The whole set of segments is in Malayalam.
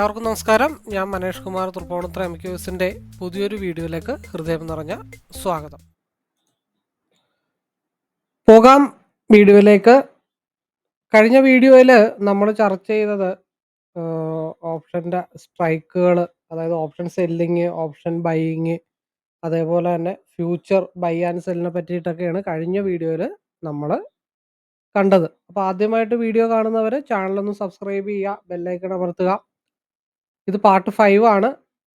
എല്ലാവർക്കും നമസ്കാരം. ഞാൻ മനേഷ് കുമാർ തൃപ്പൂണിത്ര എം ക്യൂസിന്റെ പുതിയൊരു വീഡിയോയിലേക്ക് ഹൃദയം നിറഞ്ഞ സ്വാഗതം. പോകാം വീഡിയോയിലേക്ക്. കഴിഞ്ഞ വീഡിയോയിൽ നമ്മൾ ചർച്ച ചെയ്തത് ഓപ്ഷന്റെ സ്ട്രൈക്കുകൾ അതായത് ഓപ്ഷൻ സെല്ലിങ് ഓപ്ഷൻ ബൈയിങ് അതേപോലെ തന്നെ ഫ്യൂച്ചർ ബൈ ആൻഡ് സെല്ലിനെ പറ്റിയിട്ടൊക്കെയാണ് കഴിഞ്ഞ വീഡിയോയിൽ നമ്മൾ കണ്ടത്. അപ്പോൾ ആദ്യമായിട്ട് വീഡിയോ കാണുന്നവർ ചാനലൊന്ന് സബ്സ്ക്രൈബ് ചെയ്യുക ബെല്ലൈക്കൺ അമർത്തുക. ഇത് പാർട്ട് ഫൈവ് ആണ്.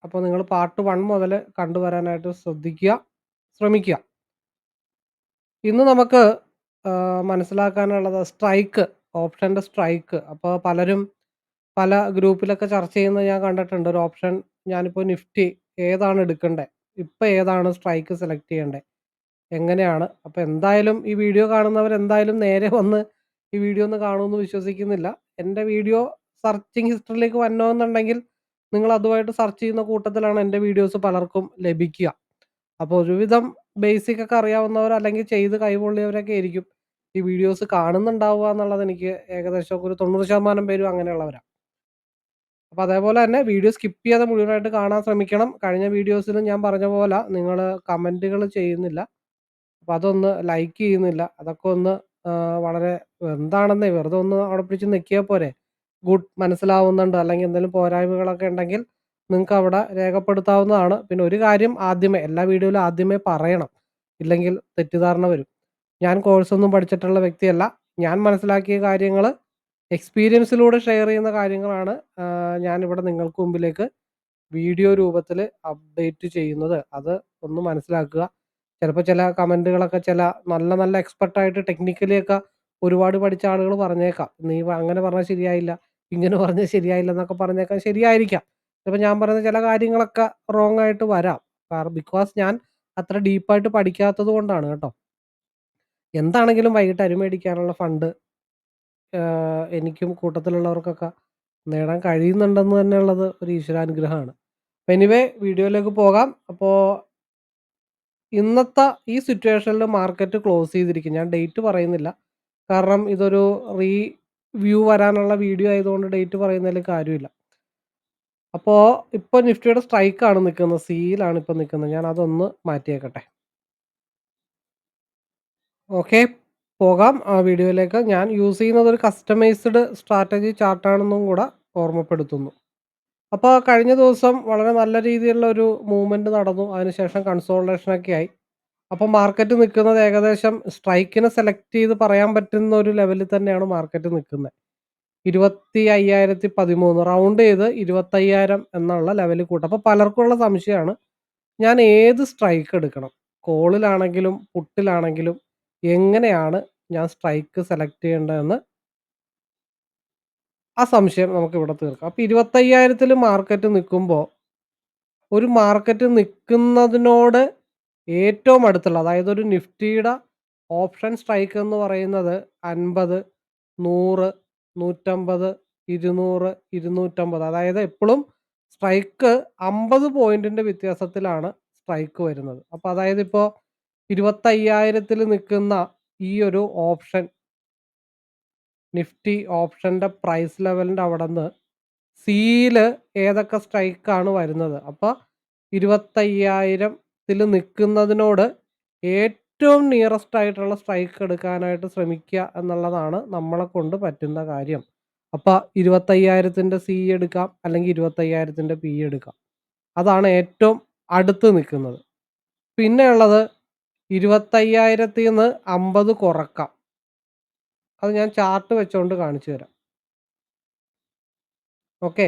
അപ്പോൾ നിങ്ങൾ പാർട്ട് വൺ മുതൽ കണ്ടുവരാനായിട്ട് ശ്രദ്ധിക്കുക ശ്രമിക്കുക. ഇന്ന് നമുക്ക് മനസ്സിലാക്കാനുള്ളത് സ്ട്രൈക്ക് ഓപ്ഷന്റെ സ്ട്രൈക്ക് അപ്പോൾ പലരും പല ഗ്രൂപ്പിലൊക്കെ ചർച്ച ചെയ്യുന്നത് ഞാൻ കണ്ടിട്ടുണ്ട്. ഒരു ഓപ്ഷൻ ഞാനിപ്പോൾ നിഫ്റ്റി ഏതാണ് എടുക്കേണ്ടത് ഇപ്പോൾ ഏതാണ് സ്ട്രൈക്ക് സെലക്ട് ചെയ്യേണ്ടത് എങ്ങനെയാണ്? അപ്പോൾ എന്തായാലും ഈ വീഡിയോ കാണുന്നവർ എന്തായാലും നേരെ വന്ന് ഈ വീഡിയോ ഒന്ന് കാണുമെന്ന് വിശ്വസിക്കുന്നില്ല. എന്റെ വീഡിയോ സെർച്ചിങ് ഹിസ്റ്ററിയിലേക്ക് വരണമെന്നുണ്ടെങ്കിൽ നിങ്ങൾ അതുമായിട്ട് സെർച്ച് ചെയ്യുന്ന കൂട്ടത്തിലാണ് എന്റെ വീഡിയോസ് പലർക്കും ലഭിക്കുക. അപ്പോൾ ഒരുവിധം ബേസിക് ഒക്കെ അറിയാവുന്നവർ അല്ലെങ്കിൽ ചെയ്ത് കൈപൊള്ളിയവരൊക്കെ ആയിരിക്കും ഈ വീഡിയോസ് കാണുന്നുണ്ടാവുക എന്നുള്ളത് എനിക്ക് ഏകദേശം ഒരു തൊണ്ണൂറ് ശതമാനം പേരും അങ്ങനെയുള്ളവരാണ് അപ്പോൾ അതേപോലെ തന്നെ വീഡിയോ സ്കിപ്പ് ചെയ്യാതെ മുഴുവനായിട്ട് കാണാൻ ശ്രമിക്കണം. കഴിഞ്ഞ വീഡിയോസിലും ഞാൻ പറഞ്ഞ പോലെ നിങ്ങൾ കമന്റുകൾ ചെയ്യുന്നില്ല. അപ്പം അതൊന്ന് ലൈക്ക് ചെയ്യുന്നില്ല. അതൊക്കെ ഒന്ന് വളരെ എന്താണെന്നേ വെറുതെ ഒന്ന് അവിടെ പിടിച്ച് നിൽക്കിയാൽ പോരെ. ഗുഡ് മനസ്സിലാവുന്നുണ്ട്? അല്ലെങ്കിൽ എന്തെങ്കിലും പോരായ്മകളൊക്കെ ഉണ്ടെങ്കിൽ നിങ്ങൾക്ക് അവിടെ രേഖപ്പെടുത്താവുന്നതാണ്. പിന്നെ ഒരു കാര്യം ആദ്യമേ എല്ലാ വീഡിയോയിലും ആദ്യമേ പറയണം. ഇല്ലെങ്കിൽ തെറ്റിദ്ധാരണ വരും. ഞാൻ കോഴ്സൊന്നും പഠിച്ചിട്ടുള്ള വ്യക്തിയല്ല. ഞാൻ മനസ്സിലാക്കിയ കാര്യങ്ങൾ എക്സ്പീരിയൻസിലൂടെ ഷെയർ ചെയ്യുന്ന കാര്യങ്ങളാണ് ഞാനിവിടെ നിങ്ങൾക്ക് മുമ്പിലേക്ക് വീഡിയോ രൂപത്തിൽ അപ്ഡേറ്റ് ചെയ്യുന്നത്. അത് ഒന്ന് മനസ്സിലാക്കുക. ചിലപ്പോൾ ചില കമന്റുകളൊക്കെ ചില നല്ല നല്ല എക്സ്പെർട്ടായിട്ട് ടെക്നിക്കലിയൊക്കെ ഒരുപാട് പഠിച്ച ആളുകൾ പറഞ്ഞേക്കാം. നീ അങ്ങനെ പറഞ്ഞാൽ ശരിയായില്ല. ഇങ്ങനെ പറഞ്ഞാൽ ശരിയായില്ല എന്നൊക്കെ പറഞ്ഞേക്കാം ശരിയായിരിക്കാം. ചിലപ്പോൾ ഞാൻ പറയുന്ന ചില കാര്യങ്ങളൊക്കെ റോങ് ആയിട്ട് വരാം. കാരണം ബിക്കോസ് ഞാൻ അത്ര ഡീപ്പായിട്ട് പഠിക്കാത്തത് കൊണ്ടാണ് കേട്ടോ. എന്താണെങ്കിലും വൈകിട്ട് അരിമേടിക്കാനുള്ള ഫണ്ട് എനിക്കും കൂട്ടത്തിലുള്ളവർക്കൊക്കെ നേടാൻ കഴിയുന്നുണ്ടെന്ന് തന്നെയുള്ളത് ഒരു ഈശ്വരാനുഗ്രഹമാണ്. അപ്പം എനിവേ വീഡിയോയിലേക്ക് പോകാം. അപ്പോൾ ഇന്നത്തെ ഈ സിറ്റുവേഷനിൽ മാർക്കറ്റ് ക്ലോസ് ചെയ്തിരിക്കും. ഞാൻ ഡേറ്റ് പറയുന്നില്ല. കാരണം ഇതൊരു റീ വ്യൂ വരാനുള്ള വീഡിയോ ആയതുകൊണ്ട് ഡേറ്റ് പറയുന്നതിൽ കാര്യമില്ല. അപ്പോൾ ഇപ്പോൾ നിഫ്റ്റിയുടെ സ്ട്രൈക്കാണ് നിൽക്കുന്നത്. സീലാണ് ഇപ്പോൾ നിൽക്കുന്നത്. ഞാൻ അതൊന്ന് മാറ്റിയേക്കട്ടെ. ഓക്കെ. പോകാം. ആ വീഡിയോയിലേക്ക് ഞാൻ യൂസ് ചെയ്യുന്നത് ഒരു കസ്റ്റമൈസ്ഡ് സ്ട്രാറ്റജി ചാർട്ടാണെന്നും കൂടെ ഓർമ്മപ്പെടുത്തുന്നു. അപ്പോൾ കഴിഞ്ഞ ദിവസം വളരെ നല്ല രീതിയിലുള്ള ഒരു മൂവ്മെന്റ് നടന്നു. അതിനുശേഷം കൺസോൾട്ടേഷനൊക്കെ ആയി. അപ്പോൾ മാർക്കറ്റ് നിൽക്കുന്നത് ഏകദേശം സ്ട്രൈക്കിനെ സെലക്ട് ചെയ്ത് പറയാൻ പറ്റുന്ന ഒരു ലെവലിൽ തന്നെയാണ് മാർക്കറ്റ് നിൽക്കുന്നത്. ഇരുപത്തി അയ്യായിരത്തി പതിമൂന്ന് റൗണ്ട് ചെയ്ത് ഇരുപത്തയ്യായിരം എന്നുള്ള ലെവലിൽ കൂട്ടും. അപ്പോൾ പലർക്കുള്ള സംശയമാണ് ഞാൻ ഏത് സ്ട്രൈക്ക് എടുക്കണം? കോളിലാണെങ്കിലും പുട്ടിലാണെങ്കിലും എങ്ങനെയാണ് ഞാൻ സ്ട്രൈക്ക് സെലക്ട് ചെയ്യേണ്ടതെന്ന് ആ സംശയം നമുക്ക് ഇവിടെ തീർക്കാം. അപ്പൊ ഇരുപത്തയ്യായിരത്തിൽ മാർക്കറ്റ് നിൽക്കുമ്പോൾ ഒരു മാർക്കറ്റ് നിൽക്കുന്നതിനോട് ഏറ്റവും അടുത്തുള്ള അതായത് ഒരു നിഫ്റ്റിയുടെ ഓപ്ഷൻ സ്ട്രൈക്ക് എന്ന് പറയുന്നത് അൻപത് നൂറ് നൂറ്റമ്പത് ഇരുന്നൂറ് ഇരുന്നൂറ്റമ്പത്. അതായത് എപ്പോഴും സ്ട്രൈക്ക് അമ്പത് പോയിന്റിന്റെ വ്യത്യാസത്തിലാണ് സ്ട്രൈക്ക് വരുന്നത്. അപ്പോൾ അതായത് ഇപ്പോൾ ഇരുപത്തയ്യായിരത്തിൽ നിൽക്കുന്ന ഈ ഒരു ഓപ്ഷൻ നിഫ്റ്റി ഓപ്ഷന്റെ പ്രൈസ് ലെവലിന്റെ അവിടെ നിന്ന് സിയിൽ ഏതൊക്കെ സ്ട്രൈക്കാണ് വരുന്നത്. അപ്പോൾ ഇരുപത്തയ്യായിരത്തിൽ നിൽക്കുന്നതിനോട് ഏറ്റവും നിയറസ്റ്റ് ആയിട്ടുള്ള സ്ട്രൈക്ക് എടുക്കാനായിട്ട് ശ്രമിക്കുക എന്നുള്ളതാണ് നമ്മളെ കൊണ്ട് പറ്റുന്ന കാര്യം. അപ്പോൾ ഇരുപത്തയ്യായിരത്തിന്റെ സി എടുക്കാം അല്ലെങ്കിൽ ഇരുപത്തയ്യായിരത്തിന്റെ പി എടുക്കാം. അതാണ് ഏറ്റവും അടുത്ത് നിൽക്കുന്നത്. പിന്നെ ഉള്ളത് ഇരുപത്തയ്യായിരത്തിൽ നിന്ന് അമ്പത് കുറക്കാം. അത് ഞാൻ ചാർട്ട് വെച്ചുകൊണ്ട് കാണിച്ചു തരാം. ഓക്കെ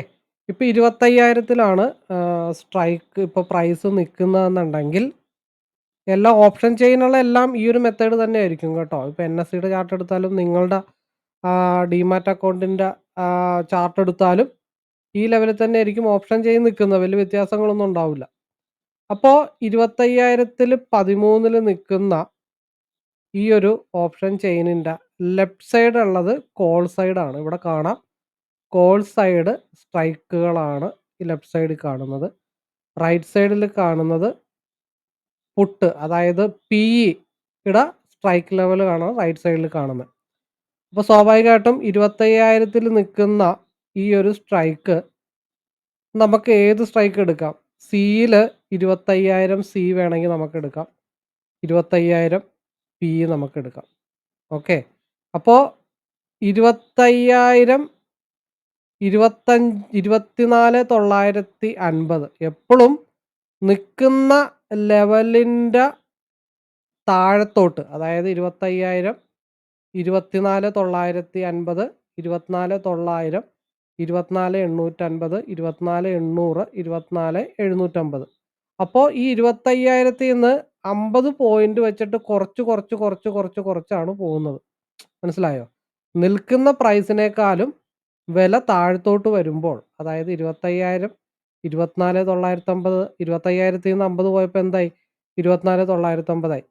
ഇപ്പം ഇരുപത്തയ്യായിരത്തിലാണ് സ്ട്രൈക്ക് ഇപ്പോൾ പ്രൈസ് നിൽക്കുന്നതെന്നുണ്ടെങ്കിൽ എല്ലാ ഓപ്ഷൻ ചെയ്യുന്നുള്ള എല്ലാം ഈ ഒരു മെത്തേഡ് തന്നെ ആയിരിക്കും കേട്ടോ. ഇപ്പോൾ എൻ എസ് സിയുടെ ചാർട്ട് എടുത്താലും നിങ്ങളുടെ ഡിമാറ്റ് അക്കൗണ്ടിന്റെ ചാർട്ട് എടുത്താലും ഈ ലെവലിൽ തന്നെ ആയിരിക്കും ഓപ്ഷൻ ചെയ്ത് നിൽക്കുന്നത് വലിയ വ്യത്യാസങ്ങളൊന്നും ഉണ്ടാവില്ല. അപ്പോൾ ഇരുപത്തയ്യായിരത്തിൽ പതിമൂന്നിൽ നിൽക്കുന്ന ഈ ഒരു ഓപ്ഷൻ ചെയിനിന്റെ ലെഫ്റ്റ് സൈഡ് ഉള്ളത് കോൾ സൈഡാണ് ഇവിടെ കാണാം. കോൾ സൈഡ് സ്ട്രൈക്കുകളാണ് ഈ ലെഫ്റ്റ് സൈഡിൽ കാണുന്നത്. റൈറ്റ് സൈഡിൽ കാണുന്നത് പുട്ട് അതായത് പി ഇട സ്ട്രൈക്ക് ലെവൽ കാണുന്നത് റൈറ്റ് സൈഡിൽ കാണുന്നത്. അപ്പോൾ സ്വാഭാവികമായിട്ടും ഇരുപത്തയ്യായിരത്തിൽ നിൽക്കുന്ന ഈ ഒരു സ്ട്രൈക്ക് നമുക്ക് ഏത് സ്ട്രൈക്ക് എടുക്കാം? സിയിൽ ഇരുപത്തയ്യായിരം സി വേണമെങ്കിൽ നമുക്ക് എടുക്കാം. ഇരുപത്തയ്യായിരം പി നമുക്ക് എടുക്കാം. ഓക്കെ. അപ്പോൾ ഇരുപത്തയ്യായിരം ഇരുപത്തഞ്ച് ഇരുപത്തിനാല് തൊള്ളായിരത്തി അൻപത്. എപ്പോഴും നിൽക്കുന്ന ലെവലിന്റെ താഴത്തോട്ട് അതായത് ഇരുപത്തയ്യായിരം ഇരുപത്തിനാല് തൊള്ളായിരത്തി അൻപത് ഇരുപത്തിനാല് തൊള്ളായിരം ഇരുപത്തിനാല് എണ്ണൂറ്റൻപത് ഇരുപത്തിനാല് എണ്ണൂറ് ഇരുപത്തിനാല് എഴുന്നൂറ്റമ്പത് അപ്പോൾ ഈ ഇരുപത്തയ്യായിരത്തിൽ നിന്ന് അമ്പത് പോയിന്റ് വെച്ചിട്ട് കുറച്ച് കുറച്ച് കുറച്ച് കുറച്ച് കുറച്ചാണ് പോകുന്നത്. മനസ്സിലായോ? നിൽക്കുന്ന പ്രൈസിനേക്കാളും വില താഴത്തോട്ട് വരുമ്പോൾ അതായത് ഇരുപത്തയ്യായിരം ഇരുപത്തിനാല് തൊള്ളായിരത്തമ്പത് ഇരുപത്തയ്യായിരത്തിൽ നിന്ന് അമ്പത് പോയപ്പോൾ എന്തായി? ഇരുപത്തിനാല് തൊള്ളായിരത്തമ്പതായി.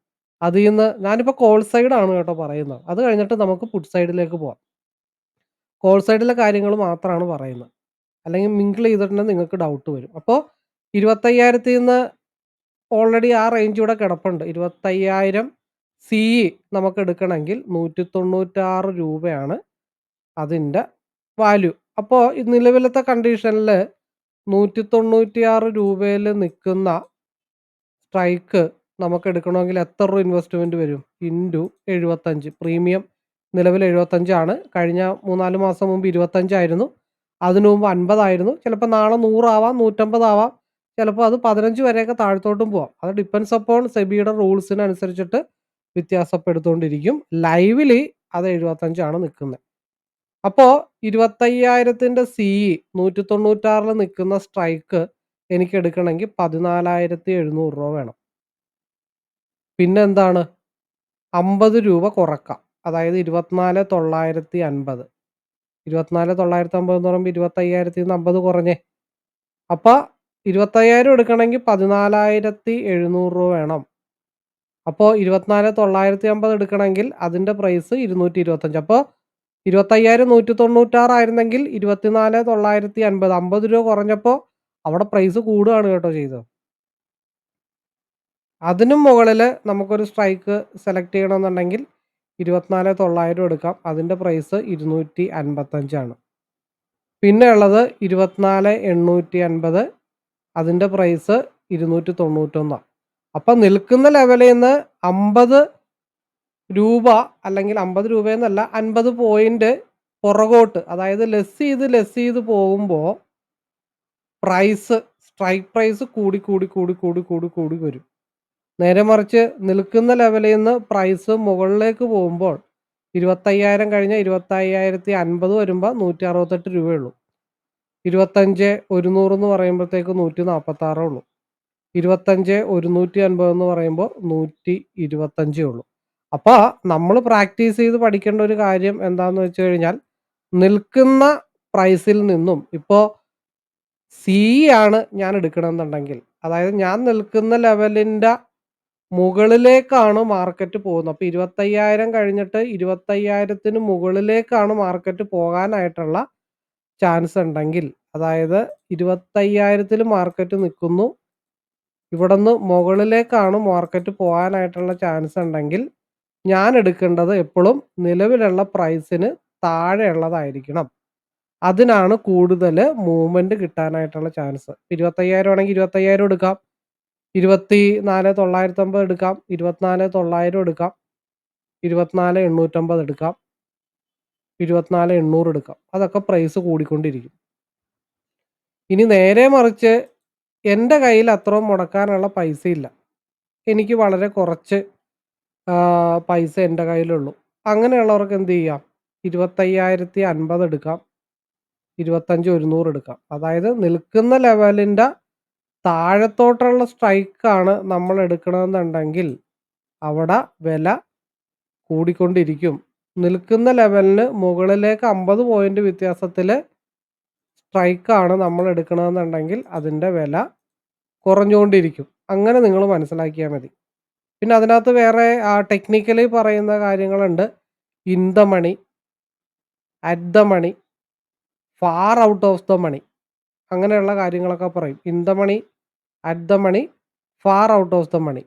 അതിൽ നിന്ന് ഞാനിപ്പോൾ കോൾ സൈഡാണ് കേട്ടോ പറയുന്നത്. അത് കഴിഞ്ഞിട്ട് നമുക്ക് പുട്ട് സൈഡിലേക്ക് പോവാം. കോൾ സൈഡിലെ കാര്യങ്ങൾ മാത്രമാണ് പറയുന്നത്. അല്ലെങ്കിൽ മിങ്കിൾ ചെയ്തിട്ടുണ്ടെങ്കിൽ നിങ്ങൾക്ക് ഡൗട്ട് വരും. അപ്പോൾ ഇരുപത്തയ്യായിരത്തിൽ നിന്ന് ഓൾറെഡി ആ റേഞ്ച് ഇവിടെ കിടപ്പുണ്ട്. ഇരുപത്തയ്യായിരം സി നമുക്ക് എടുക്കണമെങ്കിൽ നൂറ്റി തൊണ്ണൂറ്റാറ് രൂപയാണ് അതിന്റെ വാല്യൂ. അപ്പോൾ നിലവിലത്തെ കണ്ടീഷനിൽ നൂറ്റി രൂപയിൽ രൂപയിൽ നിൽക്കുന്ന സ്ട്രൈക്ക് നമുക്ക് എടുക്കണമെങ്കിൽ എത്ര രൂപ ഇൻവെസ്റ്റ്മെന്റ് വരും? ഇന്റു എഴുപത്തഞ്ച്. പ്രീമിയം നിലവിൽ എഴുപത്തഞ്ചാണ് കഴിഞ്ഞ മൂന്നാൽ മാസം മുമ്പ് ഇരുപത്തഞ്ചായിരുന്നു അതിനു മുമ്പ് അൻപതായിരുന്നു ചിലപ്പോൾ നാളെ നൂറാവാം നൂറ്റമ്പതാവാം. ചിലപ്പോൾ അത് പതിനഞ്ച് വരെയൊക്കെ താഴത്തോട്ടും പോവാം. അത് ഡിപ്പെൻസ് അപ്പോൺ സെബിയുടെ റൂൾസിനനുസരിച്ചിട്ട് വ്യത്യാസപ്പെടുത്തുകൊണ്ടിരിക്കും ലൈവിലി അത് എഴുപത്തഞ്ചാണ് നിൽക്കുന്നത് അപ്പോൾ ഇരുപത്തയ്യായിരത്തിന്റെ സി നൂറ്റി തൊണ്ണൂറ്റാറിൽ നിൽക്കുന്ന സ്ട്രൈക്ക് എനിക്ക് എടുക്കണമെങ്കിൽ പതിനാലായിരത്തി എഴുന്നൂറ് രൂപ വേണം. പിന്നെ എന്താണ് അമ്പത് രൂപ കുറക്കാം. അതായത് ഇരുപത്തിനാല് തൊള്ളായിരത്തി അൻപത് ഇരുപത്തിനാല് തൊള്ളായിരത്തി അമ്പത് എന്ന് പറയുമ്പോൾ ഇരുപത്തയ്യായിരത്തി നിന്ന് അമ്പത് കുറഞ്ഞേ. അപ്പോൾ ഇരുപത്തയ്യായിരം എടുക്കണമെങ്കിൽ പതിനാലായിരത്തി എഴുന്നൂറ് രൂപ വേണം. അപ്പോൾ ഇരുപത്തിനാല് തൊള്ളായിരത്തി അമ്പത് എടുക്കണമെങ്കിൽ അതിന്റെ പ്രൈസ് ഇരുന്നൂറ്റി ഇരുപത്തഞ്ച് അപ്പോൾ ഇരുപത്തയ്യായിരം നൂറ്റി തൊണ്ണൂറ്റാറായിരുന്നെങ്കിൽ ഇരുപത്തിനാല് തൊള്ളായിരത്തി അൻപത് അമ്പത് രൂപ കുറഞ്ഞപ്പോൾ അവിടെ പ്രൈസ് കൂടുകയാണ് കേട്ടോ ചെയ്തത്. അതിനും മുകളിൽ നമുക്കൊരു സ്ട്രൈക്ക് സെലക്ട് ചെയ്യണമെന്നുണ്ടെങ്കിൽ ഇരുപത്തിനാല് തൊള്ളായിരം എടുക്കാം. അതിന്റെ പ്രൈസ് ഇരുന്നൂറ്റി അൻപത്തഞ്ചാണ് പിന്നെ ഉള്ളത് ഇരുപത്തിനാല് എണ്ണൂറ്റി അൻപത് അതിന്റെ പ്രൈസ് ഇരുന്നൂറ്റി തൊണ്ണൂറ്റൊന്നാണ് അപ്പം നിൽക്കുന്ന ലെവലിൽ നിന്ന് അമ്പത് രൂപ അല്ലെങ്കിൽ അമ്പത് രൂപയെന്നല്ല അൻപത് പോയിന്റ് പുറകോട്ട് അതായത് ലെസ് ചെയ്ത് ലെസ് ചെയ്ത് പോകുമ്പോൾ പ്രൈസ് സ്ട്രൈക്ക് പ്രൈസ് കൂടി കൂടി കൂടി കൂടി കൂടി കൂടി വരും. നേരെ മറിച്ച് നിൽക്കുന്ന ലെവലിൽ നിന്ന് പ്രൈസ് മുകളിലേക്ക് പോകുമ്പോൾ ഇരുപത്തയ്യായിരം കഴിഞ്ഞ ഇരുപത്തയ്യായിരത്തി അൻപത് വരുമ്പോൾ നൂറ്റി അറുപത്തെട്ട് രൂപയുള്ളൂ. ഇരുപത്തഞ്ച് ഒരുന്നൂറ് എന്ന് പറയുമ്പോഴത്തേക്ക് നൂറ്റി നാൽപ്പത്താറേ ഉള്ളൂ. ഇരുപത്തഞ്ച് ഒരുന്നൂറ്റി അൻപത് എന്ന് പറയുമ്പോൾ നൂറ്റി ഇരുപത്തഞ്ചേ ഉള്ളൂ. അപ്പോൾ നമ്മൾ പ്രാക്ടീസ് ചെയ്ത് പഠിക്കേണ്ട ഒരു കാര്യം എന്താന്ന് വെച്ച് കഴിഞ്ഞാൽ നിൽക്കുന്ന പ്രൈസിൽ നിന്നും ഇപ്പോ സി ആണ് ഞാൻ എടുക്കണമെന്നുണ്ടെങ്കിൽ അതായത് ഞാൻ നിൽക്കുന്ന ലെവലിന്റെ മുകളിലേക്കാണ് മാർക്കറ്റ് പോകുന്നത്. അപ്പോൾ ഇരുപത്തയ്യായിരം കഴിഞ്ഞിട്ട് ഇരുപത്തയ്യായിരത്തിന് മുകളിലേക്കാണ് മാർക്കറ്റ് പോകാനായിട്ടുള്ള ചാൻസ് ഉണ്ടെങ്കിൽ അതായത് ഇരുപത്തയ്യായിരത്തിൽ മാർക്കറ്റ് നിൽക്കുന്നു ഇവിടുന്ന് മുകളിലേക്കാണ് മാർക്കറ്റ് പോകാനായിട്ടുള്ള ചാൻസ് ഉണ്ടെങ്കിൽ ഞാൻ എടുക്കേണ്ടത് എപ്പോഴും നിലവിലുള്ള പ്രൈസിന് താഴെയുള്ളതായിരിക്കണം. അതിനാണ് കൂടുതൽ മൂവ്മെന്റ് കിട്ടാനായിട്ടുള്ള ചാൻസ് ഇരുപത്തയ്യായിരം ആണെങ്കിൽ ഇരുപത്തയ്യായിരം എടുക്കാം. ഇരുപത്തി നാല് തൊള്ളായിരത്തമ്പത് എടുക്കാം. ഇരുപത്തിനാല് തൊള്ളായിരം എടുക്കാം. ഇരുപത്തിനാല് എണ്ണൂറ്റമ്പത് എടുക്കാം. ഇരുപത്തിനാല് എണ്ണൂറ് എടുക്കാം. അതൊക്കെ പ്രൈസ് കൂടിക്കൊണ്ടിരിക്കും. ഇനി നേരെ മറിച്ച് എന്റെ കയ്യിൽ അത്രയും മുടക്കാനുള്ള പൈസ ഇല്ല എനിക്ക് വളരെ കുറച്ച് പൈസ എന്റെ കയ്യിലുള്ളൂ. അങ്ങനെയുള്ളവർക്ക് എന്ത് ചെയ്യാം? ഇരുപത്തയ്യായിരത്തി അൻപത് എടുക്കാം. ഇരുപത്തഞ്ച് ഒരുന്നൂറ് എടുക്കാം. അതായത് നിൽക്കുന്ന ലെവലിന്റെ താഴത്തോട്ടുള്ള സ്ട്രൈക്കാണ് നമ്മൾ എടുക്കണമെന്നുണ്ടെങ്കിൽ അവിടെ വില കൂടിക്കൊണ്ടിരിക്കും. നിൽക്കുന്ന ലെവലിന് മുകളിലേക്ക് അമ്പത് പോയിന്റ് വ്യത്യാസത്തിൽ സ്ട്രൈക്കാണ് നമ്മൾ എടുക്കണമെന്നുണ്ടെങ്കിൽ അതിന്റെ വില കുറഞ്ഞുകൊണ്ടിരിക്കും. അങ്ങനെ നിങ്ങൾ മനസ്സിലാക്കിയാൽ മതി. പിന്നെ അതിനകത്ത് വേറെ ആ ടെക്നിക്കലി പറയുന്ന കാര്യങ്ങളുണ്ട്. In the money at the money far out of the money അങ്ങനെയുള്ള കാര്യങ്ങളൊക്കെ പറയും. In the money at the money far out of the money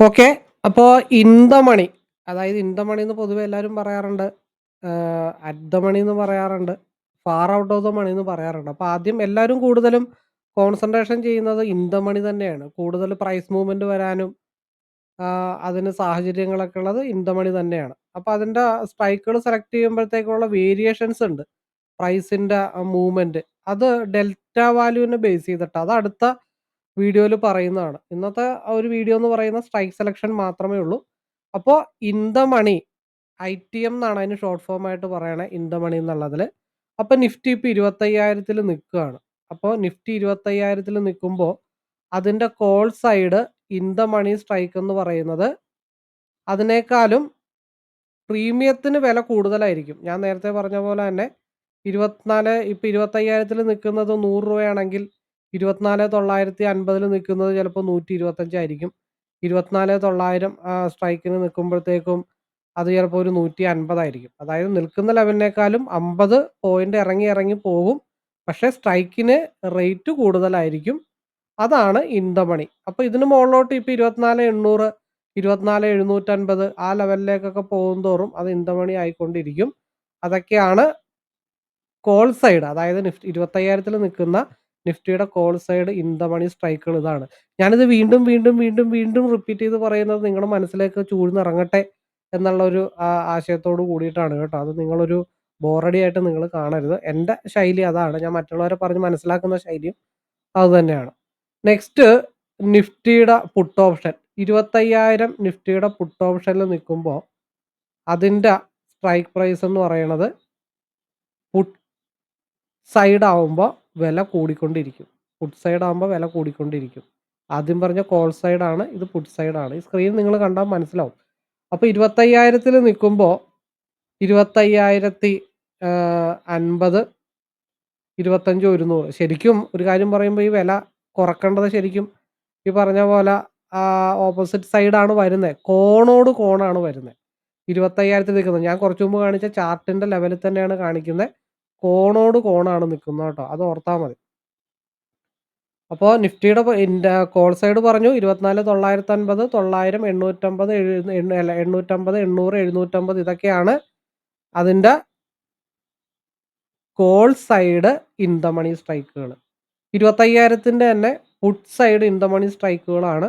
okay അപ്പോൾ ഇൻ ദ മണി അതായത് ഇൻ ദ മണി എന്ന് പൊതുവെ എല്ലാവരും പറയാറുണ്ട്. അറ്റ് ദ മണി എന്ന് പറയാറുണ്ട്. Far out of the money എന്ന് പറയാറുണ്ട്. അപ്പോൾ ആദ്യം എല്ലാവരും കൂടുതലും കോൺസൻട്രേഷൻ ചെയ്യുന്നത് ഇൻ ദ മണി തന്നെയാണ്. കൂടുതൽ പ്രൈസ് മൂവ്മെന്റ് വരാനും അതിന് സാഹചര്യങ്ങളൊക്കെ ഉള്ളത് ഇൻ ദ മണി തന്നെയാണ്. അപ്പൊ അതിന്റെ സ്ട്രൈക്കുകൾ സെലക്ട് ചെയ്യുമ്പോഴത്തേക്കുള്ള വേരിയേഷൻസ് ഉണ്ട്. പ്രൈസിന്റെ മൂവ്മെന്റ്. അത് ഡെൽറ്റ വാല്യൂവിനെ ബേസ് ചെയ്തിട്ടാ. അത് അടുത്ത വീഡിയോയിൽ പറയുന്നതാണ്. ഇന്നത്തെ ആ ഒരു വീഡിയോ എന്ന് പറയുന്ന സ്ട്രൈക്ക് സെലക്ഷൻ മാത്രമേ ഉള്ളൂ. അപ്പോൾ ഇൻ ദ മണി ഐടിഎം എന്നാണ് അതിന് ഷോർട്ട് ഫോം ആയിട്ട് പറയണേ ഇൻ മണി എന്നുള്ളതിൽ. അപ്പൊ നിഫ്റ്റി ഇപ്പൊ 25,000 നിൽക്കുകയാണ്. അപ്പൊ നിഫ്റ്റി ഇരുപത്തയ്യായിരത്തിൽ നിൽക്കുമ്പോൾ അതിന്റെ call side in the money strike എന്ന് പറയുന്നത് അതിനേക്കാളും പ്രീമിയത്തിന് വില കൂടുതലായിരിക്കും. ഞാൻ നേരത്തെ പറഞ്ഞ പോലെ തന്നെ ഇരുപത്തിനാല് ഇപ്പം ഇരുപത്തയ്യായിരത്തിൽ നിൽക്കുന്നത് നൂറ് രൂപയാണെങ്കിൽ 24,950 നിൽക്കുന്നത് ചിലപ്പോൾ നൂറ്റി ഇരുപത്തഞ്ചായിരിക്കും ഇരുപത്തിനാല് തൊള്ളായിരം സ്ട്രൈക്കിന് നിൽക്കുമ്പോഴത്തേക്കും അത് ചിലപ്പോൾ ഒരു നൂറ്റി അൻപതായിരിക്കും അതായത് നിൽക്കുന്ന ലെവലിനേക്കാളും 50 പോയിന്റ് ഇറങ്ങി ഇറങ്ങി പോകും. പക്ഷേ സ്ട്രൈക്കിന് റേറ്റ് കൂടുതലായിരിക്കും. അതാണ് ഇൻ ദ മണി. അപ്പൊ ഇതിന് ഇരുപത്തിനാല് ഇപ്പൊ 24,800 24,750 ആ ലെവലിലേക്കൊക്കെ പോകും തോറും അത് ഇൻ മണി ആയിക്കൊണ്ടിരിക്കും. അതൊക്കെയാണ് കോൾ സൈഡ് അതായത് നിഫ്റ്റി 25,000 നിൽക്കുന്ന നിഫ്റ്റിയുടെ കോൾ സൈഡ് ഇൻ മണി സ്ട്രൈക്കുകൾ ഇതാണ്. ഞാനിത് വീണ്ടും വീണ്ടും വീണ്ടും വീണ്ടും റിപ്പീറ്റ് ചെയ്ത് പറയുന്നത് നിങ്ങളുടെ മനസ്സിലേക്ക് ചൂഴ്ന്നിറങ്ങട്ടെ എന്നുള്ള ഒരു ആശയത്തോട് കൂടിയിട്ടാണ് കേട്ടോ. അത് നിങ്ങളൊരു ബോറടി ആയിട്ട് നിങ്ങൾ കാണരുത്. എന്റെ ശൈലി അതാണ്. ഞാൻ മറ്റുള്ളവരെ പറഞ്ഞ് മനസ്സിലാക്കുന്ന ശൈലിയും അതുതന്നെയാണ് നെക്സ്റ്റ് നിഫ്റ്റിയുടെ പുട്ട് ഓപ്ഷൻ 25,000 നിഫ്റ്റിയുടെ പുട്ട് ഓപ്ഷനിൽ നിൽക്കുമ്പോൾ അതിന്റെ സ്ട്രൈക്ക് പ്രൈസ് എന്ന് പറയുന്നത് പുട്ട് സൈഡ് ആവുമ്പോൾ വില കൂടിക്കൊണ്ടിരിക്കും. പുട്ട് സൈഡ് ആവുമ്പോൾ വില കൂടിക്കൊണ്ടിരിക്കും. ആദ്യം പറഞ്ഞ കോൾ സൈഡാണ്. ഇത് പുട്ട് സൈഡാണ്. ഈ സ്ക്രീൻ നിങ്ങൾ കണ്ടാൽ മനസ്സിലാവും. അപ്പൊ 25,000 നിൽക്കുമ്പോ 25,000 50 25 100 ശരിക്കും ഒരു കാര്യം പറയുമ്പോൾ ഈ വില കുറക്കേണ്ടത് ശരിക്കും ഈ പറഞ്ഞ പോലെ ഓപ്പോസിറ്റ് സൈഡാണ് വരുന്നത്. കോണോട് കോണാണ് വരുന്നത്. 25,000 നിൽക്കുന്നത്. ഞാൻ കുറച്ച് മുമ്പ് കാണിച്ച ചാർട്ടിന്റെ ലെവലിൽ തന്നെയാണ് കാണിക്കുന്നത്. കോണോട് കോണാണ് നിൽക്കുന്നത് കേട്ടോ. അത് ഓർത്താൽ മതി. അപ്പോൾ നിഫ്റ്റിയുടെ കോൾ സൈഡ് പറഞ്ഞു 24,950 900 850 എഴു എണ്ണ അല്ല 850 800 750 ഇതൊക്കെയാണ് അതിന്റെ call side in the money സ്ട്രൈക്കുകൾ. 25,000ന്റെ തന്നെ put side in the money സ്ട്രൈക്കുകളാണ്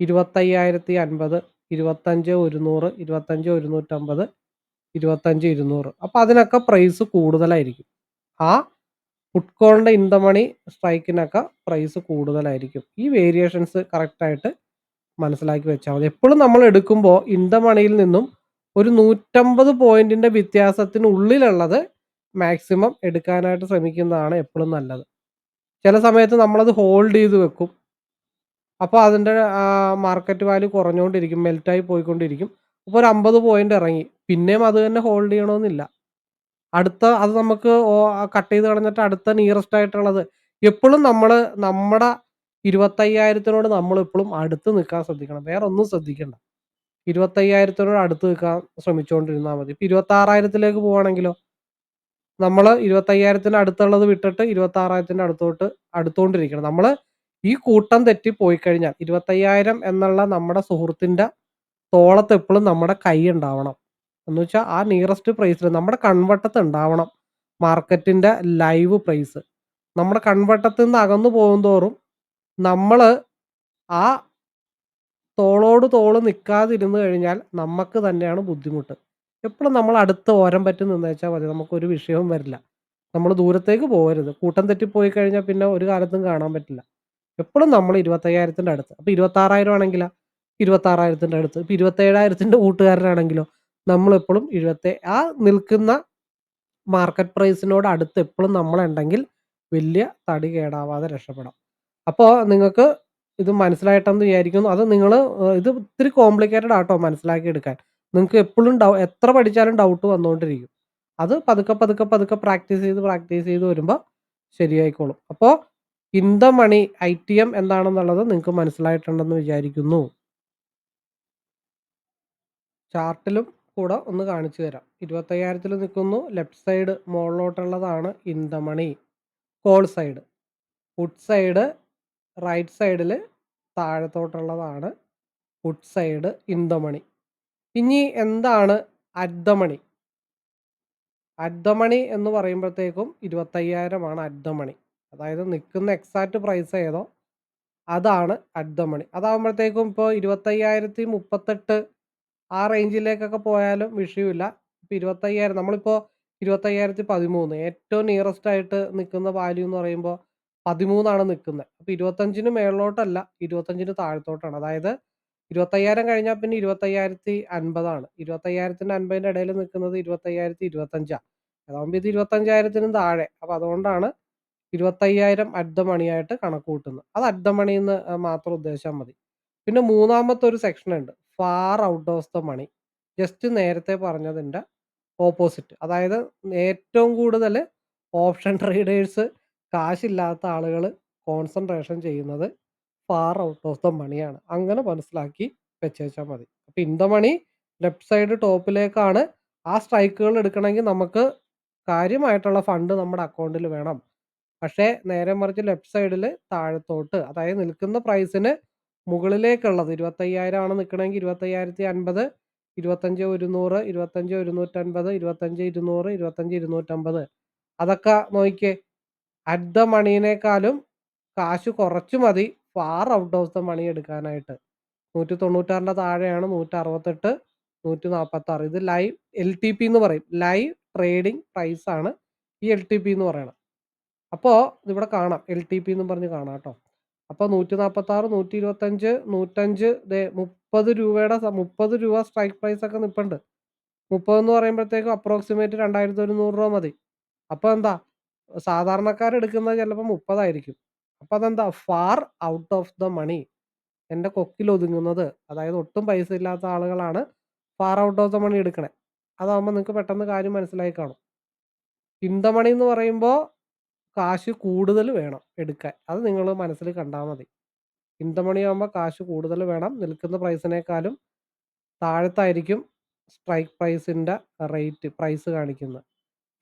ഇരുപത്തയ്യായിരത്തി അൻപത് ഇരുപത്തഞ്ച് ഒരുന്നൂറ് ഇരുപത്തഞ്ച് ഒരുന്നൂറ്റമ്പത് ഇരുപത്തഞ്ച് ഇരുന്നൂറ് അപ്പം അതിനൊക്കെ പ്രൈസ് കൂടുതലായിരിക്കും. ആ put in the money in money സ്ട്രൈക്കിനൊക്കെ price കൂടുതലായിരിക്കും. ഈ വേരിയേഷൻസ് കറക്റ്റായിട്ട് മനസ്സിലാക്കി വെച്ചാൽ മതി. എപ്പോഴും നമ്മൾ എടുക്കുമ്പോൾ ഇൻ മണിയിൽ നിന്നും ഒരു 150 പോയിന്റിന്റെ വ്യത്യാസത്തിനുള്ളിലുള്ളത് മാക്സിമം എടുക്കാനായിട്ട് ശ്രമിക്കുന്നതാണ് എപ്പോഴും നല്ലത്. ചില സമയത്ത് നമ്മളത് ഹോൾഡ് ചെയ്ത് വെക്കും. അപ്പോൾ അതിന്റെ മാർക്കറ്റ് വാല്യൂ കുറഞ്ഞുകൊണ്ടിരിക്കും. മെൽറ്റായി പോയിക്കൊണ്ടിരിക്കും. ഇപ്പോൾ ഒരു 50 പോയിന്റ് ഇറങ്ങി. പിന്നെയും അത് തന്നെ ഹോൾഡ് ചെയ്യണമെന്നില്ല. അടുത്ത അത് നമുക്ക് കട്ട് ചെയ്ത് കളഞ്ഞിട്ട് അടുത്ത നിയറസ്റ്റ് ആയിട്ടുള്ളത് എപ്പോഴും നമ്മൾ നമ്മുടെ ഇരുപത്തയ്യായിരത്തിനോട് നമ്മൾ എപ്പോഴും അടുത്ത് നിൽക്കാൻ ശ്രദ്ധിക്കണം. വേറെ ഒന്നും ശ്രദ്ധിക്കണ്ട. 25,000നോട് അടുത്ത് നിൽക്കാൻ ശ്രമിച്ചുകൊണ്ടിരുന്നാൽ മതി. ഇപ്പൊ 26,000ലേക്ക് പോവാണെങ്കിലോ? നമ്മൾ 25,000ത്തിന് അടുത്തുള്ളത് വിട്ടിട്ട് 26,000ത്തിന്റെ അടുത്തോട്ട് അടുത്തുകൊണ്ടിരിക്കണം. നമ്മൾ ഈ കൂട്ടം തെറ്റി പോയി കഴിഞ്ഞാൽ 25,000 എന്നുള്ള നമ്മുടെ സുഹൃത്തിന്റെ തോളത്ത് എപ്പോഴും നമ്മുടെ കൈ ഉണ്ടാവണം. എന്ന് വെച്ചാൽ ആ നിയറസ്റ്റ് പ്രൈസിൽ നമ്മുടെ കൺവട്ടത്ത് ഉണ്ടാവണം മാർക്കറ്റിന്റെ ലൈവ് പ്രൈസ്. നമ്മുടെ കൺവട്ടത്തിൽ നിന്ന് അകന്നു പോകുന്തോറും നമ്മൾ ആ തോളോട് തോൾ നിൽക്കാതിരുന്നു കഴിഞ്ഞാൽ നമുക്ക് തന്നെയാണ് ബുദ്ധിമുട്ട്. എപ്പോഴും നമ്മൾ അടുത്ത് ഓരം പറ്റി വെച്ചാൽ മതി. നമുക്കൊരു വിഷയവും വരില്ല. നമ്മൾ ദൂരത്തേക്ക് പോകരുത്. കൂട്ടം തെറ്റി പോയി കഴിഞ്ഞാൽ പിന്നെ ഒരു കാലത്തും കാണാൻ പറ്റില്ല. എപ്പോഴും നമ്മൾ 25,000ത്തിന്റെ അടുത്ത്. അപ്പൊ 26,000 ആണെങ്കിലോ? 26,000ത്തിന്റെ അടുത്ത്. ഇപ്പൊ 27,000ത്തിന്റെ കൂട്ടുകാരനാണെങ്കിലോ? നമ്മളെപ്പോഴും ഇരുപത്തേ ആ നിൽക്കുന്ന മാർക്കറ്റ് പ്രൈസിനോട് അടുത്ത് എപ്പോഴും നമ്മളുണ്ടെങ്കിൽ വലിയ തടി കേടാവാതെ രക്ഷപ്പെടാം. അപ്പോ നിങ്ങൾക്ക് ഇത് മനസ്സിലായിട്ടെന്ന് വിചാരിക്കുന്നു. അത് നിങ്ങൾ ഇത് ഇത്തിരി കോംപ്ലിക്കേറ്റഡ് ആട്ടോ മനസ്സിലാക്കി എടുക്കാൻ. നിങ്ങൾക്ക് എപ്പോഴും ഡൗ എത്ര പഠിച്ചാലും ഡൗട്ട് വന്നുകൊണ്ടിരിക്കും. അത് പതുക്കെ പതുക്കെ പതുക്കെ പ്രാക്ടീസ് ചെയ്ത് പ്രാക്ടീസ് ചെയ്ത് വരുമ്പോൾ ശരിയായിക്കോളും. അപ്പോ ഇൻ ദ മണി എം എന്താണെന്നുള്ളത് നിങ്ങൾക്ക് മനസ്സിലായിട്ടുണ്ടെന്ന് വിചാരിക്കുന്നു. ചാർട്ടിലും കൂടെ ഒന്ന് കാണിച്ചു തരാം. 25,000 നിൽക്കുന്നു. Left side മുകളിലോട്ടുള്ളതാണ് the money. Call side. Put side right സൈഡിൽ താഴത്തോട്ടുള്ളതാണ് ഫുഡ് സൈഡ്, ദ മണി'. ഇനി എന്താണ് അർദ്ധമണി അർദ്ധമണി എന്ന് പറയുമ്പോഴത്തേക്കും 25,000 ആണ് അറ്റ് ദ മണി. അതായത് നിൽക്കുന്ന എക്സാക്റ്റ് പ്രൈസ് ഏതോ അതാണ് അർദ്ധമണി. അതാകുമ്പോഴത്തേക്കും ഇപ്പോൾ 25,038 ആ റേഞ്ചിലേക്കൊക്കെ പോയാലും വിഷയമില്ല. ഇപ്പോൾ 25,000 നമ്മളിപ്പോൾ 25,013 ഏറ്റവും നിയറസ്റ്റ് ആയിട്ട് നിൽക്കുന്ന വാല്യൂ എന്ന് പറയുമ്പോൾ 13 ആണ് നിൽക്കുന്നത്. അപ്പോൾ 25ന് മേളിലോട്ടല്ല 25ന് താഴത്തോട്ടാണ്. അതായത് 25,000 കഴിഞ്ഞാൽ പിന്നെ ഇരുപത്തയ്യായിരത്തി അൻപതാണ് ഇരുപത്തയ്യായിരത്തിന്റെ അൻപതിന്റെ ഇടയിൽ നിൽക്കുന്നത് 25,025 അതാകുമ്പോൾ ഇത് 25,000ത്തിനും താഴെ. അപ്പോൾ അതുകൊണ്ടാണ് 25,000 അറ്റ് ദ മണി ആയിട്ട് കണക്ക് കൂട്ടുന്നത്. അത് അറ്റ് ദ മണിന്ന് മാത്രം ഉദ്ദേശിച്ചാൽ മതി. പിന്നെ മൂന്നാമത്തെ ഒരു സെക്ഷൻ ഉണ്ട്. Far out of the money. Just നേരത്തെ പറഞ്ഞതിന്റെ ഓപ്പോസിറ്റ്. അതായത് ഏറ്റവും കൂടുതൽ ഓപ്ഷൻ ട്രേഡേഴ്സ് കാശില്ലാത്ത ആളുകൾ കോൺസെൻട്രേഷൻ ചെയ്യുന്നത് ഫാർ ഔട്ട് ഓഫ് ദ മണിയാണ്. അങ്ങനെ മനസ്സിലാക്കി വെച്ചേച്ചാൽ മതി. അപ്പോൾ in the money left side ടോപ്പിലേക്കാണ്. ആ സ്ട്രൈക്കുകൾ എടുക്കണമെങ്കിൽ നമുക്ക് കാര്യമായിട്ടുള്ള ഫണ്ട് നമ്മുടെ അക്കൗണ്ടിൽ വേണം. പക്ഷേ നേരെ മറിച്ച് ലെഫ്റ്റ് സൈഡിൽ താഴത്തോട്ട് അതായത് നിൽക്കുന്ന പ്രൈസിന് മുകളിലേക്കുള്ളത് 25,000 ആണ് നിൽക്കണമെങ്കിൽ ഇരുപത്തയ്യായിരത്തി അൻപത് ഇരുപത്തഞ്ച് ഒരുന്നൂറ് ഇരുപത്തഞ്ച് ഒരുന്നൂറ്റൻപത് ഇരുപത്തഞ്ച് ഇരുന്നൂറ് ഇരുപത്തഞ്ച് ഇരുന്നൂറ്റമ്പത് അതൊക്കെ നോക്കിക്കേ. അറ്റ് ദ മണീനേക്കാളും കാശ് കുറച്ച് മതി far out of the money എടുക്കാനായിട്ട്. 196ന്റെ താഴെയാണ് 168 146 ഇത് ലൈവ് എൽടിപി എന്ന് പറയും. ലൈവ് ട്രേഡിംഗ് പ്രൈസ് ആണ് ഈ എൽടിപി എന്ന് പറയണത്. അപ്പോൾ ഇവിടെ കാണാം എൽടിപി എന്ന് പറഞ്ഞ് കാണാം ട്ടോ. അപ്പോൾ 146 125 105 ദേ 30 രൂപയുടെ 30 രൂപ സ്ട്രൈക്ക് പ്രൈസ് ഒക്കെ നിൽപ്പുണ്ട്. 30 എന്ന് പറയുമ്പോഴത്തേക്കും അപ്രോക്സിമേറ്റ് 2,100 രൂപ മതി. അപ്പോൾ എന്താ സാധാരണക്കാരെടുക്കുന്നത് ചിലപ്പോൾ 30 അപ്പോൾ അതെന്താ far out of the money. എന്റെ കൊക്കിൽ ഒതുങ്ങുന്നത് അതായത് ഒട്ടും പൈസ ഇല്ലാത്ത ആളുകളാണ് far out of the money എടുക്കണേ. അതാകുമ്പോൾ നിങ്ങൾക്ക് പെട്ടെന്ന് കാര്യം മനസ്സിലായി കാണും. ഇൻ ദ മണി എന്ന് പറയുമ്പോൾ കാശ് കൂടുതൽ വേണം എടുക്കാൻ. അത് നിങ്ങൾ മനസ്സിൽ കണ്ടാൽ മതി. ഇൻ ദ മണി ആകുമ്പോൾ കാശ് കൂടുതൽ വേണം. നിൽക്കുന്ന പ്രൈസിനേക്കാളും താഴത്തായിരിക്കും സ്ട്രൈക്ക് പ്രൈസിന്റെ റേറ്റ് പ്രൈസ് കാണിക്കുന്നത്.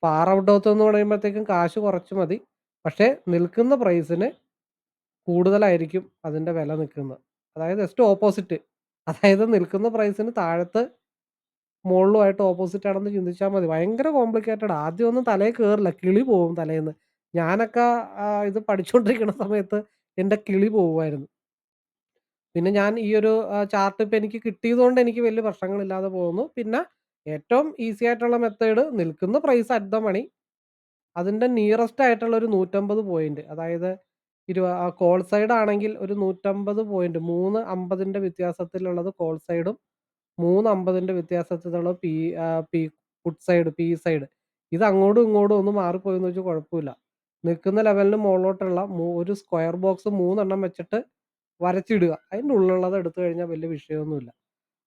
ഫാർ ഔട്ട് ഓഫ് എന്ന് പറയുമ്പോഴത്തേക്കും കാശ് കുറച്ച് മതി. പക്ഷേ നിൽക്കുന്ന പ്രൈസിന് കൂടുതലായിരിക്കും അതിന്റെ വില നിൽക്കുന്നത്. അതായത് ജസ്റ്റ് ഓപ്പോസിറ്റ്. അതായത് നിൽക്കുന്ന പ്രൈസിന് താഴത്ത് മുകളിലുമായിട്ട് ഓപ്പോസിറ്റ് ആണെന്ന് ചിന്തിച്ചാൽ മതി. ഭയങ്കര കോംപ്ലിക്കേറ്റഡാ. ആദ്യമൊന്നും തലയിൽ കേറില്ല. കിളി പോകും തലേന്ന്. ഞാനൊക്കെ ഇത് പഠിച്ചുകൊണ്ടിരിക്കുന്ന സമയത്ത് എന്റെ കിളി പോവുമായിരുന്നു. പിന്നെ ഞാൻ ഈ ഒരു ചാർട്ട് ഇപ്പം എനിക്ക് കിട്ടിയതുകൊണ്ട് എനിക്ക് വലിയ പ്രശ്നങ്ങളില്ലാതെ പോകുന്നു. പിന്നെ ഏറ്റവും ഈസി ആയിട്ടുള്ള മെത്തേഡ് നിൽക്കുന്ന പ്രൈസ് അറ്റ് ദ മണി അതിന്റെ നിയറസ്റ്റ് ആയിട്ടുള്ള ഒരു 150 പോയിന്റ് അതായത് ഇരുവ കോൾ സൈഡ് ആണെങ്കിൽ ഒരു 150 പോയിന്റ് 350ന്റെ വ്യത്യാസത്തിലുള്ളത് കോൾ സൈഡും 350ന്റെ വ്യത്യാസത്തിലുള്ള P P put side P side. ഇത് അങ്ങോട്ടും ഇങ്ങോട്ടും ഒന്ന് മാറിപ്പോയെന്ന് വെച്ചാൽ കുഴപ്പമില്ല. നിൽക്കുന്ന ലെവലിന് മുകളിലോട്ടുള്ള ഒരു സ്ക്വയർ ബോക്സ് 3 എണ്ണം വെച്ചിട്ട് വരച്ചിടുക. അതിന്റെ ഉള്ളിലുള്ളത് എടുത്തു കഴിഞ്ഞാൽ വലിയ വിഷയമൊന്നുമില്ല.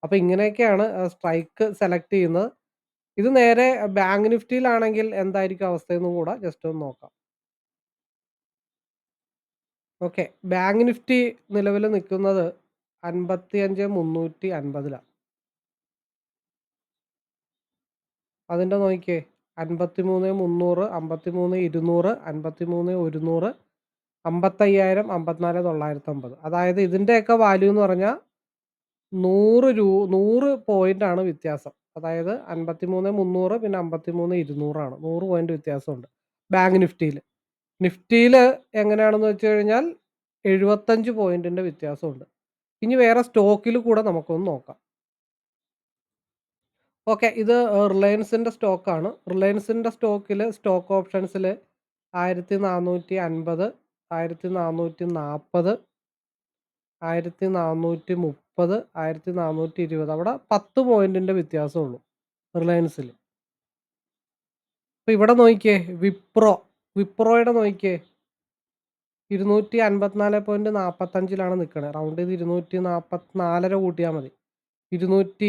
അപ്പോൾ ഇങ്ങനെയൊക്കെയാണ് സ്ട്രൈക്ക് സെലക്ട് ചെയ്യുന്നത്. ഇത് നേരെ ബാങ്ക് നിഫ്റ്റിയിലാണെങ്കിൽ എന്തായിരിക്കും അവസ്ഥയെന്നും കൂടെ ജസ്റ്റ് ഒന്ന് നോക്കാം. ഓക്കെ. ബാങ്ക് നിഫ്റ്റി നിലവിൽ നിൽക്കുന്നത് 55,350 അതിന്റെ നോക്കിക്കേ 53,300 53,200 53,100 55,000 54,950 അതായത് ഇതിന്റെയൊക്കെ വാല്യൂ എന്ന് പറഞ്ഞാൽ നൂറ് രൂ നൂറ് പോയിന്റ് ആണ് വ്യത്യാസം. അതായത് 53,300 പിന്നെ 53,200 ആണ്. നൂറ് പോയിന്റ് വ്യത്യാസമുണ്ട് ബാങ്ക് നിഫ്റ്റിയിൽ. നിഫ്റ്റിയിൽ എങ്ങനെയാണെന്ന് വെച്ച് കഴിഞ്ഞാൽ 75 പോയിന്റിന്റെ വ്യത്യാസമുണ്ട്. ഇനി വേറെ സ്റ്റോക്കിൽ കൂടെ നമുക്കൊന്ന് നോക്കാം. ഓക്കെ. ഇത് റിലയൻസിന്റെ സ്റ്റോക്കാണ്. റിലയൻസിന്റെ സ്റ്റോക്കിൽ സ്റ്റോക്ക് ഓപ്ഷൻസിൽ 1450 1440 1430 1420 അവിടെ 10 പോയിന്റിന്റെ വ്യത്യാസമുള്ളൂ റിലയൻസിൽ. അപ്പോൾ ഇവിടെ നോക്കിയേ വിപ്രോ വിപ്രോയുടെ നോക്കിയേ ഇരുന്നൂറ്റി അൻപത്തിനാല് പോയിന്റ് നാൽപ്പത്തഞ്ചിലാണ് നിൽക്കുന്നത് റൗണ്ട് ചെയ്ത് 244 കൂട്ടിയാൽ മതി. 252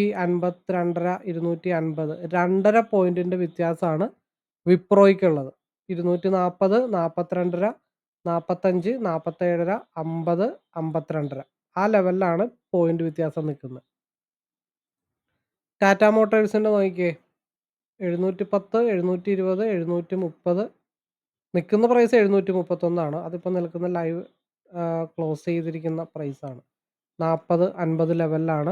250 2.5 പോയിന്റിന്റെ വ്യത്യാസമാണ് വിപ്രോയ്ക്കുള്ളത്. 240 42 45 47 50 52 ആ ലെവലിലാണ് പോയിന്റ് വ്യത്യാസം നിൽക്കുന്നത്. ടാറ്റ മോട്ടോഴ്സിന്റെ നോക്കിക്കേ 710 720 730 നിൽക്കുന്ന പ്രൈസ് എഴുന്നൂറ്റി മുപ്പത്തൊന്നാണ് അതിപ്പോൾ നിൽക്കുന്ന ലൈവ് ക്ലോസ് ചെയ്തിരിക്കുന്ന പ്രൈസാണ്. 40 50 ലെവലിലാണ്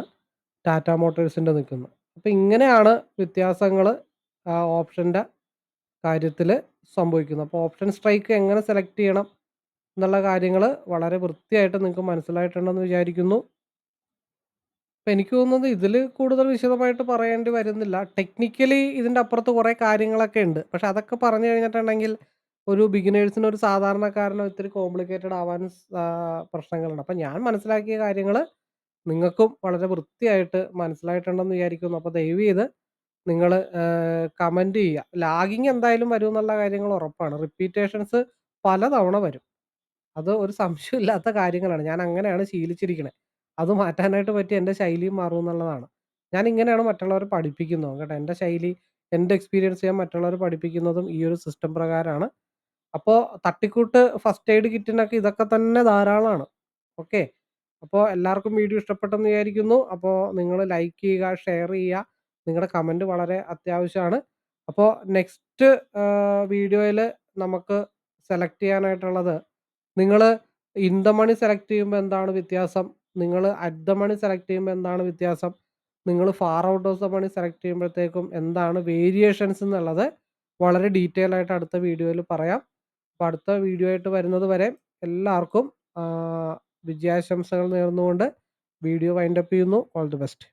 ടാറ്റ മോട്ടോഴ്സിന്റെ നിൽക്കുന്നത്. അപ്പോൾ ഇങ്ങനെയാണ് വ്യത്യാസങ്ങൾ ഓപ്ഷന്റെ കാര്യത്തിൽ സംഭവിക്കുന്നത്. അപ്പോൾ ഓപ്ഷൻ സ്ട്രൈക്ക് എങ്ങനെ സെലക്ട് ചെയ്യണം എന്നുള്ള കാര്യങ്ങൾ വളരെ വൃത്തിയായിട്ട് നിങ്ങൾക്ക് മനസ്സിലായിട്ടുണ്ടെന്ന് വിചാരിക്കുന്നു. അപ്പോൾ എനിക്ക് തോന്നുന്നത് ഇതിൽ കൂടുതൽ വിശദമായിട്ട് പറയേണ്ടി വരുന്നില്ല. ടെക്നിക്കലി ഇതിന്റെ അപ്പുറത്ത് കുറേ കാര്യങ്ങളൊക്കെ ഉണ്ട്. പക്ഷെ അതൊക്കെ പറഞ്ഞു കഴിഞ്ഞിട്ടുണ്ടെങ്കിൽ ഒരു ബിഗിനേഴ്സിന് ഒരു സാധാരണക്കാരന് ഇത്തിരി കോംപ്ലിക്കേറ്റഡ് ആവാൻ സ് പ്രശ്നങ്ങളുണ്ട്. അപ്പം ഞാൻ മനസ്സിലാക്കിയ കാര്യങ്ങൾ നിങ്ങൾക്കും വളരെ വൃത്തിയായിട്ട് മനസ്സിലായിട്ടുണ്ടെന്ന് വിചാരിക്കുന്നു. അപ്പോൾ ദയവ് ചെയ്ത് നിങ്ങൾ ഏഹ് കമന്റ് ചെയ്യുക. ലാഗിങ് എന്തായാലും വരും എന്നുള്ള കാര്യങ്ങൾ ഉറപ്പാണ്. റിപ്പീറ്റേഷൻസ് പലതവണ വരും. അത് ഒരു സംശയമില്ലാത്ത കാര്യങ്ങളാണ്. ഞാൻ അങ്ങനെയാണ് ശീലിച്ചിരിക്കുന്നത് അത് മാറ്റാനായിട്ട് പറ്റിയ എന്റെ ശൈലിയും മാറും എന്നുള്ളതാണ്. ഞാൻ ഇങ്ങനെയാണ് മറ്റുള്ളവരെ പഠിപ്പിക്കുന്നത് കേട്ടോ. എന്റെ ശൈലി, എന്റെ എക്സ്പീരിയൻസ് ഞാൻ മറ്റുള്ളവരെ പഠിപ്പിക്കുന്നതും ഈ ഒരു സിസ്റ്റം പ്രകാരമാണ്. അപ്പോൾ തട്ടിക്കൂട്ട് ഫസ്റ്റ് എയ്ഡ് കിറ്റിനൊക്കെ ഇതൊക്കെ തന്നെ ധാരാളമാണ്. ഓക്കെ. അപ്പോൾ എല്ലാവർക്കും വീഡിയോ ഇഷ്ടപ്പെട്ടെന്ന് വിചാരിക്കുന്നു. അപ്പോൾ നിങ്ങൾ ലൈക്ക് ചെയ്യുക, ഷെയർ ചെയ്യുക. നിങ്ങളുടെ കമന്റ് വളരെ അത്യാവശ്യമാണ്. അപ്പോൾ നെക്സ്റ്റ് വീഡിയോയിൽ നമുക്ക് സെലക്ട് ചെയ്യാനായിട്ടുള്ളത് നിങ്ങൾ ഇൻ മണി സെലക്ട് ചെയ്യുമ്പോൾ എന്താണ് വ്യത്യാസം? നിങ്ങൾ അറ്റ് ദ മണി സെലക്ട് ചെയ്യുമ്പോൾ എന്താണ് വ്യത്യാസം? നിങ്ങൾ far out of the money select ചെയ്യുമ്പോഴത്തേക്കും എന്താണ് വേരിയേഷൻസ് എന്നുള്ളത് വളരെ ഡീറ്റെയിൽ ആയിട്ട് അടുത്ത വീഡിയോയിൽ പറയാം. അപ്പോൾ അടുത്ത വീഡിയോ ആയിട്ട് വരുന്നത് വരെ എല്ലാവർക്കും വിജയാശംസകൾ നേർന്നുകൊണ്ട് വീഡിയോ വൈൻഡപ്പ് ചെയ്യുന്നു. All the best.